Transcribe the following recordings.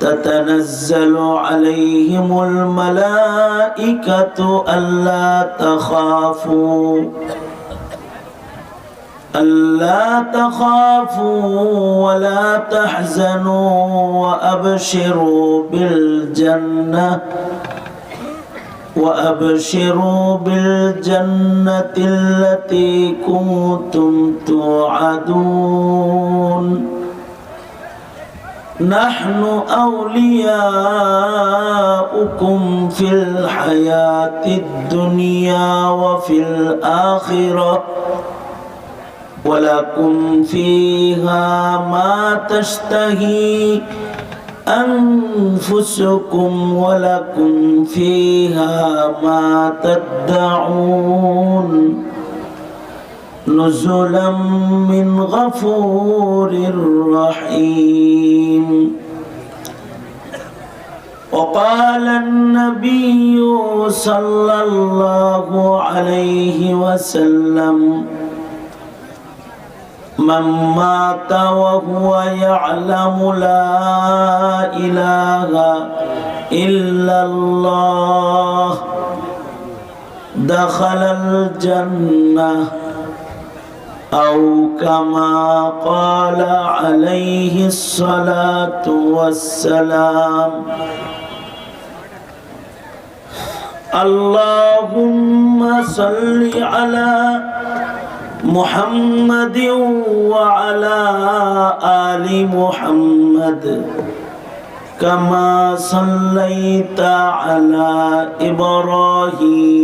تتنزل عليهم الملائكة ألا تخافوا. ألا تخافوا ولا تحزنوا وأبشروا بالجنة وأبشروا بالجنة التي كنتم توعدون. نحن أولياؤكم في الحياة الدنيا وفي الآخرة. ولكم فيها ما تشتهي أنفسكم ولكم فيها ما تدعون. نزلا من غفور رحيم. وقال النبي صلى الله عليه وسلم من مات وهو يعلم لا إله إلا الله دخل الجنة. أو كما قال عليه الصلاة والسلام اللهم صل على محمد وعلى آل محمد كما صليت على إبراهيم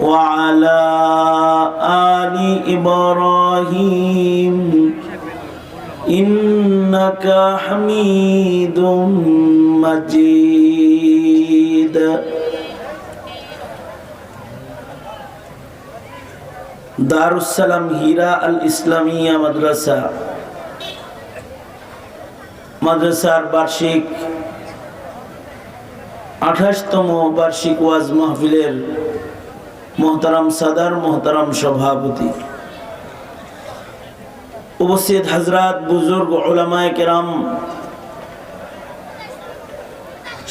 وعلى آل إبراهيم إنك حميد مجيد দারুসালাম হীরা আল ইসলামিয়া মাদ্রাসা মাদ্রাসার বার্ষিক আঠাশতম বার্ষিক ওয়াজ মাহফিলের মোহতারাম সাদার, মোহতারাম সভাপতি। উপস্থিত হাজরাত বুজুর্গ ওলামায় কেরাম,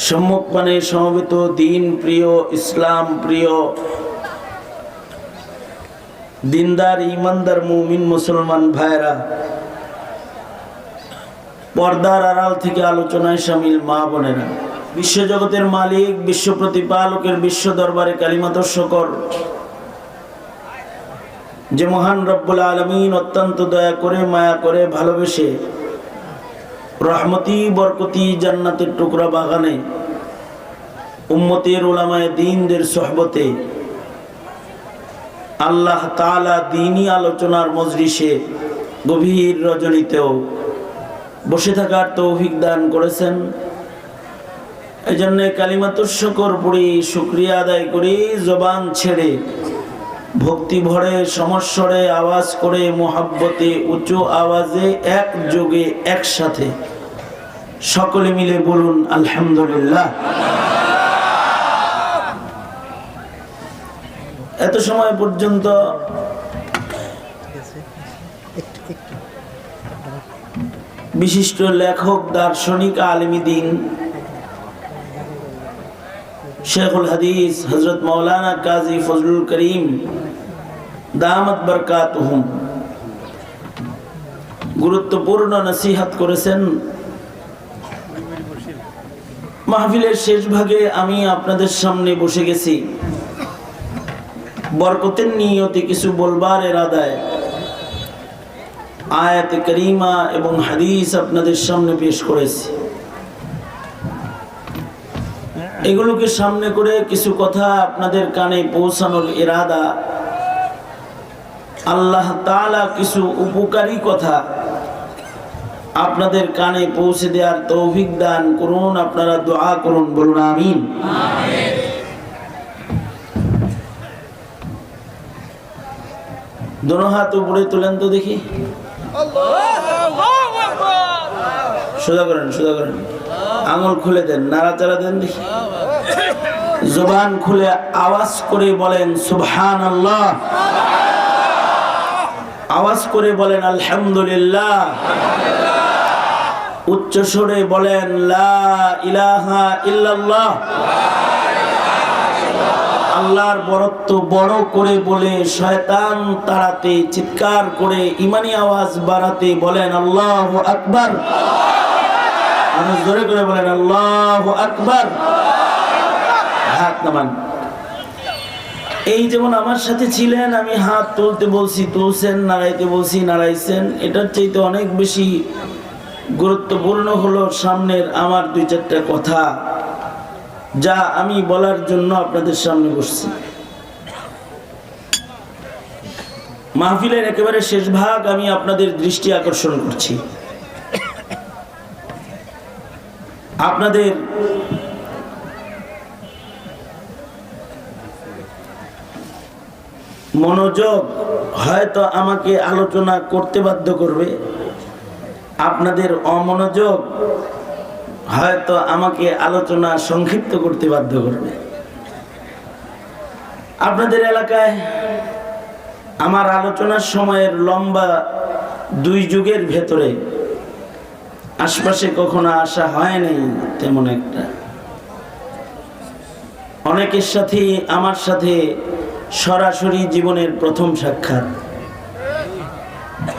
সম্মুখপানে সমবেত দিন প্রিয়, ইসলাম প্রিয়, দিনদার, ইমানদার, মুমিন, মুসলমান ভাইরা পর্দার আড়াল থেকে আলোচনায় সামিল মা বোনেরা। বিশ্বজগতের মালিক, বিশ্ব প্রতিপালকের, বিশ্ব দরবারে কালিমাত শকর যে মহান রব্বুল আলমিন অত্যন্ত দয়া করে, মায়া করে, ভালোবেসে রহমতি, বরকতি, জান্নাতের টুকরা বাগানে উম্মতের ওলামায় দিনদের সহবতে আল্লাহ তালা দিনই আলোচনার মজলিসে গভীর রজনীতেও বসে থাকার তৌফিক দান করেছেন। এই জন্যে কালিমাতুর শকর পড়ি, শুক্রিয়া আদায় করি, জবান ছেড়ে, ভক্তি ভরে, সমস্বরে আওয়াজ করে, মোহাব্বতে উঁচু আওয়াজে একযোগে একসাথে সকলে মিলে বলুন, আলহামদুলিল্লাহ। এত সময় পর্যন্ত বিশিষ্ট লেখক, দার্শনিক, আলমী দিন শেখুল হাদিস হজরত মৌলানা কাজী ফজলুল করিম, দামত বরকাত গুরুত্বপূর্ণ নসিহাত করেছেন। মাহফিলের শেষ ভাগে আমি আপনাদের সামনে বসে গেছি। বরকতের নিয়তে কিছু বলবার এরাদায় আয়াত করিমা এবং হাদিস আপনাদের সামনে পেশ করেছি। এগুলোকে সামনে করে কিছু কথা আপনাদের কানে পৌঁছানোর ইরাদা। আল্লাহ তাআলা কিছু উপকারী কথা আপনাদের কানে পৌঁছে দেওয়ার তৌফিক দান করুন, আপনারা দোয়া করুন, বলুন আমিন। দোনো হাত উপরে তুলেন তো দেখি। সোজা করেন সোজা করেন। আঙুল খুলে দেন, নাড়াচাড়া দেন দেখি। জবান খুলে আওয়াজ করে বলেন সুবহান আল্লাহ আওয়াজ করে বলেন, আলহামদুলিল্লাহ। উচ্চ স্বরে বলেন আল্লাহর বরত্ব বড় করে বলে, শয়তান তাড়াতে, চিৎকার করে, ইমানি আওয়াজ বাড়াতে বলেন, আল্লাহ আকবার। মানুষ জোরে করে বলেন, আল্লাহ আকবার। হাত নামান। এই যেমন আমার সাথে ছিলেন, আমি হাত তুলতে বলছি, তুলছেন, নাড়াইতে বলছি, নাড়াইছেন, এটার চাইতে অনেক বেশি গুরুত্বপূর্ণ হলো সামনের আমার দুই চারটা কথা, যা আমি বলার জন্য আপনাদের সামনে বসছি। মাহফিলের একেবারে শেষ ভাগ আমি আপনাদের দৃষ্টি আকর্ষণ করছি। আপনাদের মনোযোগ হয়তো আমাকে আলোচনা করতে বাধ্য করবে। আপনাদের অমনোযোগ হয়তো আমাকে আলোচনা সংক্ষিপ্ত করতে বাধ্য করবে। আপনাদের এলাকায় আমার আলোচনার সময়ের লম্বা দুই যুগের ভেতরে আশপাশে কখনো আসা হয় নাই তেমন একটা। অনেকের সাথে, আমার সাথে সরাসরি জীবনের প্রথম সাক্ষাৎ।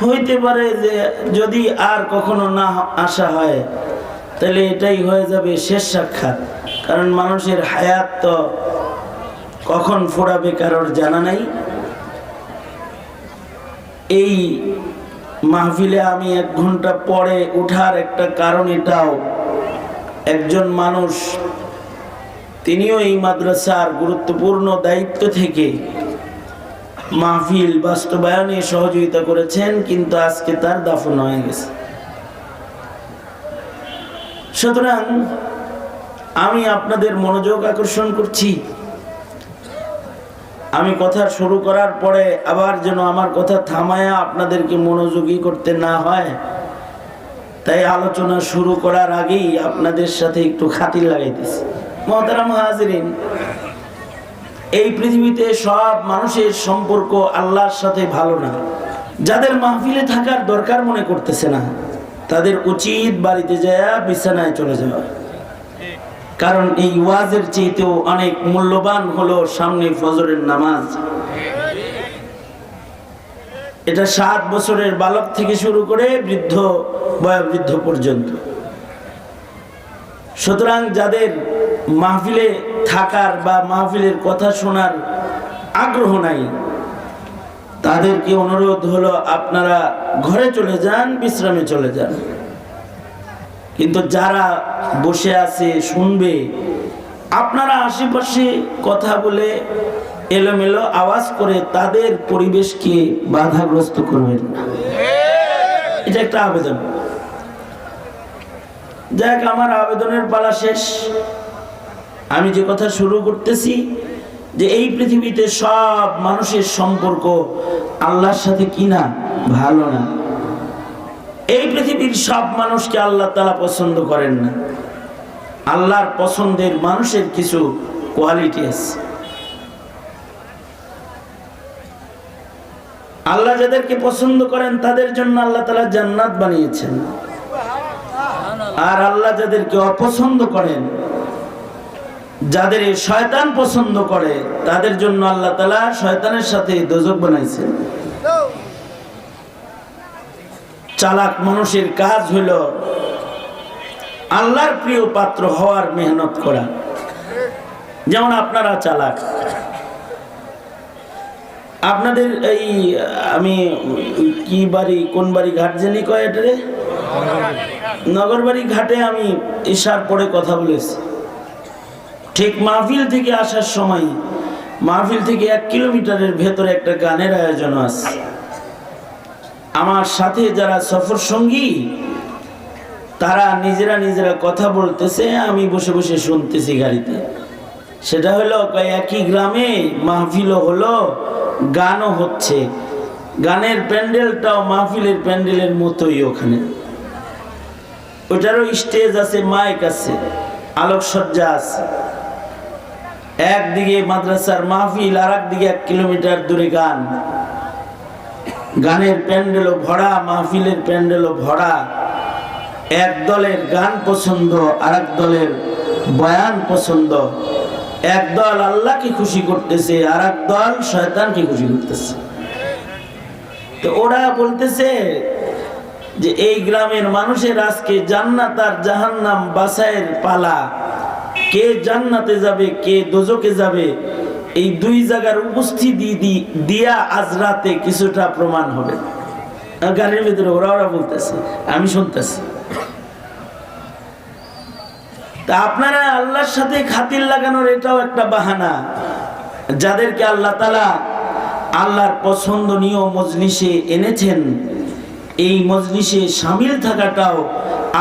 হইতে পারে যে যদি আর কখনো না আসা হয়, তাহলে এটাই হয়ে যাবে শেষ সাক্ষাৎ। কারণ মানুষের হায়াত তো কখন ফোড়াবে কারোর জানা নাই। এই মাহফিলে আমি এক ঘণ্টা পরে ওঠার একটা কারণ এটাও, একজন মানুষ তিনিও এই মাদ্রাসার গুরুত্বপূর্ণ দায়িত্ব থেকে মাহফিল বাস্তবায়নে সহযোগিতা করেছেন, কিন্তু আজকে তার দাফন হয়ে গেছে। সুতরাং আমি আপনাদের মনোযোগ আকর্ষণ করছি। আমি কথা শুরু করার পরে আবার যেন আমার কথা থামায়া আপনাদেরকে মনোযোগী করতে না হয়, তাই আলোচনা শুরু করার আগেই আপনাদের সাথে একটু খাতির লাগাইতেছি এই পৃথিবীতে সব মানুষের সম্পর্ক আল্লাহর সাথে ভালো না। যাদের মাহফিলে থাকার দরকার মনে করতেছে না, তাদের উচিত বাড়িতে যায় বিছানায় চলে যাওয়া। কারণ এই ওয়াজের চেয়েতেও অনেক মূল্যবান হলো সামনে ফজরের নামাজ। এটা সাত বছরের বালক থেকে শুরু করে বৃদ্ধ, বয়োবৃদ্ধ পর্যন্ত। সুতরাং যাদের মাহফিলে থাকার বা মাহফিলের কথা শোনার আগ্রহ নাই। তাদেরকে অনুরোধ হলো, আপনারা ঘরে চলে যান, বিশ্রামে চলে যান। কিন্তু যারা বসে আছে, শুনবে, আপনারা আশেপাশে কথা বলে এলোমেলো আওয়াজ করে তাদের পরিবেশকে বাধাগ্রস্ত করবেন এটা একটা আবেদন। যাক, আমার আবেদনের পালা শেষ। আমি যে কথা শুরু করতেছি যে এই পৃথিবীতে সব মানুষের সম্পর্ক আল্লাহর সাথে কিনা ভালো না। এই পৃথিবীর সব মানুষকে আল্লাহ তালা পছন্দ করেন না। আল্লাহর পছন্দের মানুষের কিছু কোয়ালিটি আছে। আল্লাহ যাদেরকে পছন্দ করেন, তাদের জন্য আল্লাহ তালা জান্নাত বানিয়েছেন। আর আল্লাহ যাদেরকে অপছন্দ করেন যাদের শয়তান পছন্দ করে, তাদের জন্য আল্লাহ তালা শয়তানের সাথে দোজক বানাইছেন চালাক মানুষের কাজ হইল আল্লাহর প্রিয় পাত্র হওয়ার মেহনত করা। যেমন আপনারা চালাক। আপনাদের এই, আমি কি বাড়ি, কোন বাড়ি ঘাট জেনি কয় এটা রে? নগরবাড়ি ঘাটে আমি ইশার পরে কথা বলেছি। ঠিক মাহফিল থেকে আসার সময় মাহফিল থেকে এক কিলোমিটারের ভেতরে একটা গানের আয়োজন আছে। আমার সাথে যারা সফর সঙ্গী, তারা নিজেরা নিজেরা কথা বলতেছে, আমি বসে বসে শুনতেছি গাড়িতে। সেটা হলো একই গ্রামে মাহফিলও হলো, গানও হচ্ছে। গানের প্যান্ডেলটাও মাহফিলের প্যান্ডেলের মতোই ওখানে। ওটারও স্টেজ আছে, মাইক আছে, আলোকসজ্জা আছে। একদিকে মাদ্রাসার মাহফিল আর একদিকে এক কিলোমিটার দূরে গান। গানের প্যান্ডেলও ভরা, মাহফিলের প্যান্ডেলও ভরা। এক দলের গান পছন্দ আর এক দলের বয়ান পছন্দ। এক দল আল্লাহকে খুশি করতেছে আর এক দল শয়তানকে খুশি করতেছে। তো ওরা বলতেছে যে, এই গ্রামের মানুষের আজকে জান্নাত আর জাহান্নাম বাসায়ের পালা। কে জান্নাতে যাবে, কে দোজকে যাবে, এই দুই জায়গার উপস্থিতি দিয়া আজ রাতে কিছুটা প্রমাণ হবে। গাড়ির ভিতরে ওরা ওরা বলতেছে, আমি শুনতেছি। তা আপনারা আল্লাহর সাথে খাতির লাগানোর এটাও একটা বাহানা। যাদেরকে আল্লাহ তালা আল্লাহর পছন্দনীয় মজলিসে এনেছেন, এই মজলিসে সামিল থাকাটাও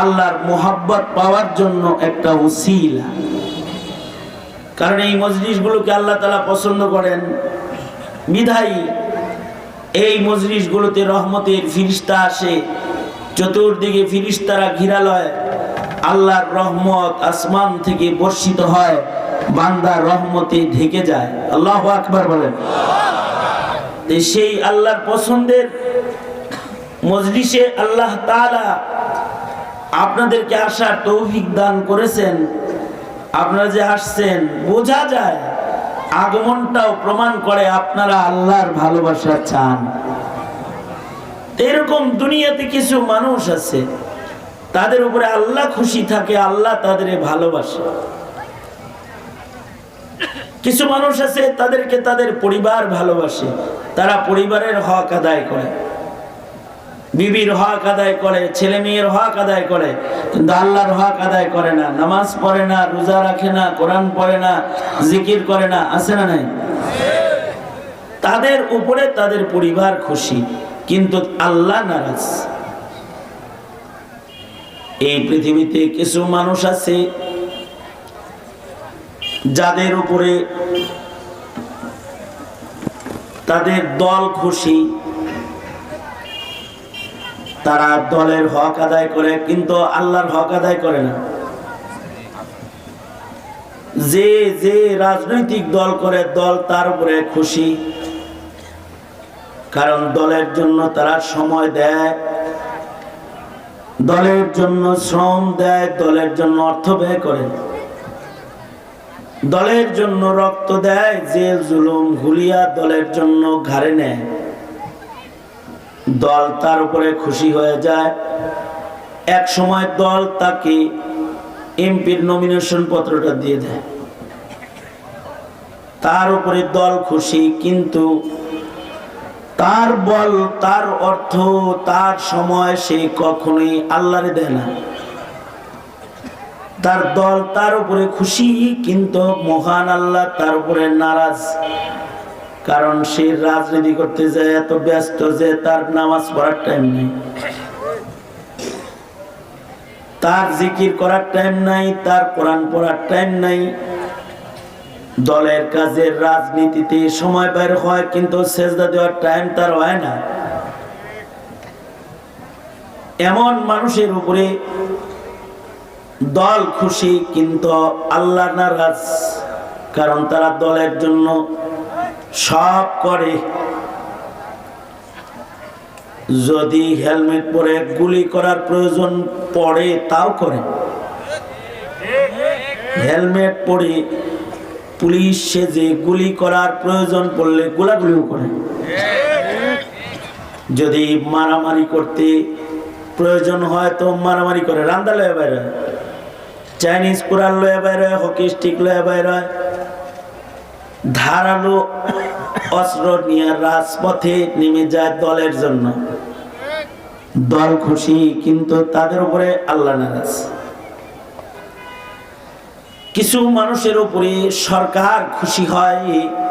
আল্লাহর মোহাব্বত পাওয়ার জন্য একটা উসিলা। কারণ এই মজলিসগুলোকে আল্লাহ তালা পছন্দ করেন। বিধায়ী, এই মজলিসগুলোতে রহমতের ফিরিস্তা আসে। চতুর্দিকে ফিরিস্তারা ঘিরালয়, আল্লাহর রহমত আসমান থেকে বর্ষিত হয়, বান্দা রহমতে ঢেকে যায়। আল্লাহ আকবার বলেন। সেই আল্লাহর পছন্দের মজলিসে আল্লাহ তাআলা আপনাদেরকে আসার তৌফিক দান করেছেন। আপনারা যে আসছেন বোঝা যায় আগমনটাও প্রমাণ করে আপনারা আল্লাহর ভালোবাসা চান। এরকম দুনিয়াতে কিছু মানুষ আছে, তাদের উপরে আল্লাহ খুশি থাকে, আল্লাহ তাদের ভালোবাসে। কিছু মানুষ আছে, তাদেরকে তাদের পরিবার ভালোবাসে, তারা পরিবারের হক আদায় করে। বিবির হক আদায় করে ছেলে মেয়ের হক আদায় করে, কিন্তু আল্লাহর হক আদায় করে না। নামাজ পড়ে না, রোজা রাখে না, কোরআন পড়ে না, জিকির করে না, আছে না নাই? তাদের উপরে তাদের পরিবার খুশি, কিন্তু আল্লাহ নারাজ। এই পৃথিবীতে কিছু মানুষ আছে, যাদের উপরে তাদের দল খুশি তারা দলের হক আদায় করে, কিন্তু আল্লাহর হক আদায় করে না। যে যে রাজনৈতিক দল করে, দল তার উপরে খুশি। কারণ দলের জন্য তারা সময় দেয়, দলের জন্য শ্রম দেয়, দলের জন্য অর্থ ব্যয় করে। দলের জন্য রক্ত দেয় জেল জুলুম হুলিয়া দলের জন্য ঘাড়ে নেয়। দল তার উপরে খুশি হয়ে যায়। এক সময় দল তাকে এমপির নমিনেশন পত্রটা দিয়ে দেয়। তার উপরে দল খুশি, কিন্তু তার বল, তার অর্থ, তার সময় সে কখনোই আল্লাহরে দেয় না। তার দল তার উপরে খুশি, কিন্তু মহান আল্লাহ তার উপরে নারাজ। কারণ সে রাজনীতি করতে যায়, এত ব্যস্ত যে তার নামাজ পড়ার টাইম নেই। তার জিকির করার টাইম নাই, তার কোরআন পড়ার টাইম নাই। দলের কাজের রাজনীতিতে সময় বের হয়, কিন্তু সেজদা দেওয়ার টাইম তার হয় না। এমন মানুষের উপরে দল খুশি, কিন্তু আল্লাহ নারাজ। কারণ তারা দলের জন্য সব করে যদি হেলমেট পরে গুলি করার প্রয়োজন পড়ে, তাও করে হেলমেট পরে পুলিশ সেজে গুলি করার প্রয়োজন পড়লে গোলাগুলিও করে যদি মারামারি করতে প্রয়োজন হয়, তো মারামারি করে রান্দা লয়ে বাইরে। চাইনিজ কুড়াল লয়ে বাইরে হকি স্টিক লয়ে বাইরে। ধারালো অস্ত্র নিয়ে রাজপথে নেমে যায় দলের জন্য। দল খুশি, কিন্তু তাদের উপরে আল্লাহ নারাজ। কিছু মানুষের উপরে সরকার খুশি হয়,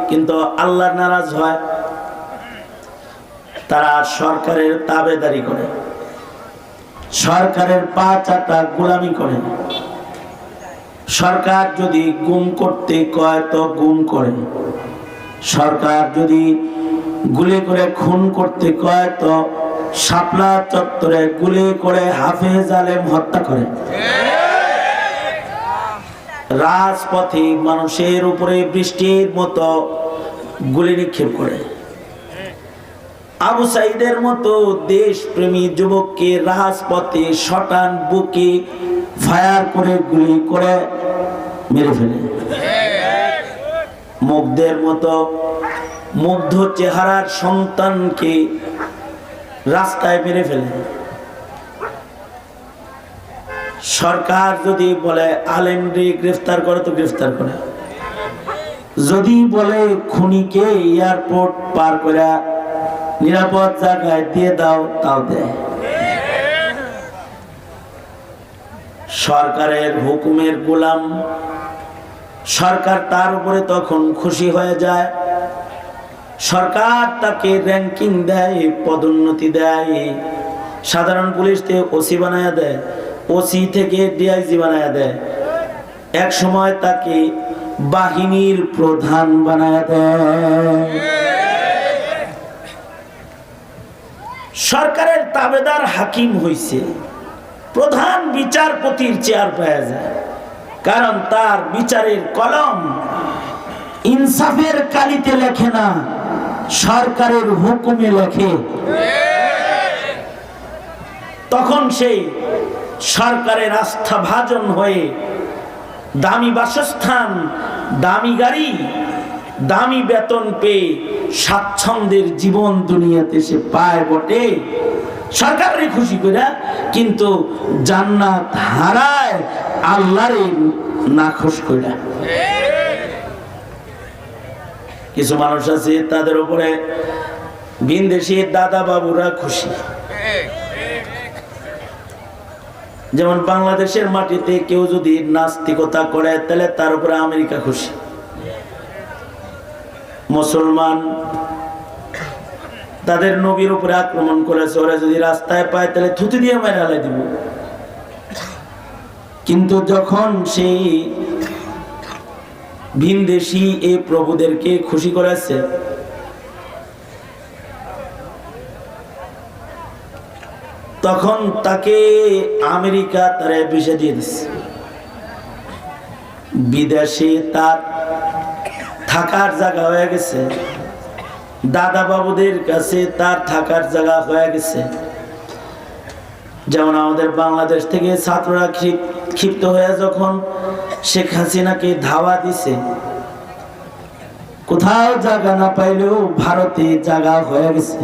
কিন্তু আল্লাহ নারাজ হয়। তারা সরকারের তাবেদারি করে, সরকারের পা চাটা গোলামি করে। সরকার যদি গুম করতে কয় তো গুম করে। সরকার যদি গুলি করে খুন করতে কয় তো শাপলা চত্বরে গুলি করে হাফেজ আলেম হত্যা করে। রাজপথে মানুষের উপরে বৃষ্টির মতো গুলি নিক্ষেপ করে। আবু সাইদের মতো দেশপ্রেমী যুবককে রাজপথে শটান বুকে ফায়ার করে গুলি করে মেরে ফেলে। মুগ্ধের মতো মুগ্ধ চেহারার সন্তানকে রাস্তায় মেরে ফেলে। সরকার যদি বলে, আলেমরে গ্রেফতার করে তো গ্রেফতার করে। যদি বলে, খুনিকে এয়ারপোর্ট পার করে নিরাপদ জায়গায় দিয়ে দাও, তাও দেয়। সরকারের হুকুমের গোলাম। সরকার তার উপরে তখন খুশি হয়ে যায়। সরকার তাকে র্যাঙ্কিং দেয়, পদোন্নতি দেয়। সাধারণ পুলিশ থেকে ওসি বানায় দেয়, ওসি থেকে ডিআইজি বানায় দেয়। এক সময় তাকে বাহিনীর প্রধান বানায় দেয়। সরকারের তাবেদার হাকিম হইছে। প্রধান বিচারপতির চেয়ার পাওয়া যায়। কারণ তার বিচারের কলম ইনসাফের কালিতে লেখে না, সরকারের হুকুমে লেখে। তখন সেই সরকারের আস্থা ভাজন হয়ে দামি বাসস্থান, দামি গাড়ি দামি বেতন পেয়ে স্বাচ্ছন্দ্যের জীবন দুনিয়াতে সে পায় বটে। সরকারের খুশি করে কিন্তু জান্নাত হারায় আল্লাহরে নাখোশ করে কিছু মানুষ আছে তাদের উপরে বিন্দেশি দাদা বাবুরা খুশি। যেমন বাংলাদেশের মাটিতে কেউ যদি নাস্তিকতা করে, তাহলে তার উপরে আমেরিকা খুশি। মুসলমান, তাদের নবীর উপরে আক্রমণ করেছে, ওরা যদি রাস্তায় পায়, তাহলে থুতি দিয়ে মেরে হালাই দিব। কিন্তু যখন সেই ভিনদেশি এই প্রভুদেরকে খুশি করেছে, তখন তাকে আমেরিকা তারা বিষয় দিয়ে দিচ্ছে বিদেশে তার থাকার জায়গা হয়ে গেছে। দাদা বাবুদের কাছে তার থাকার জায়গা হয়ে গেছে। যেমন আমাদের বাংলাদেশ থেকে ছাত্ররা ক্ষিপ- ক্ষিপ্ত হয়ে যখন শেখ হাসিনাকে ধাওয়া দিছে, কোথাও জায়গা না পাইলেও ভারতে জায়গা হয়ে গেছে।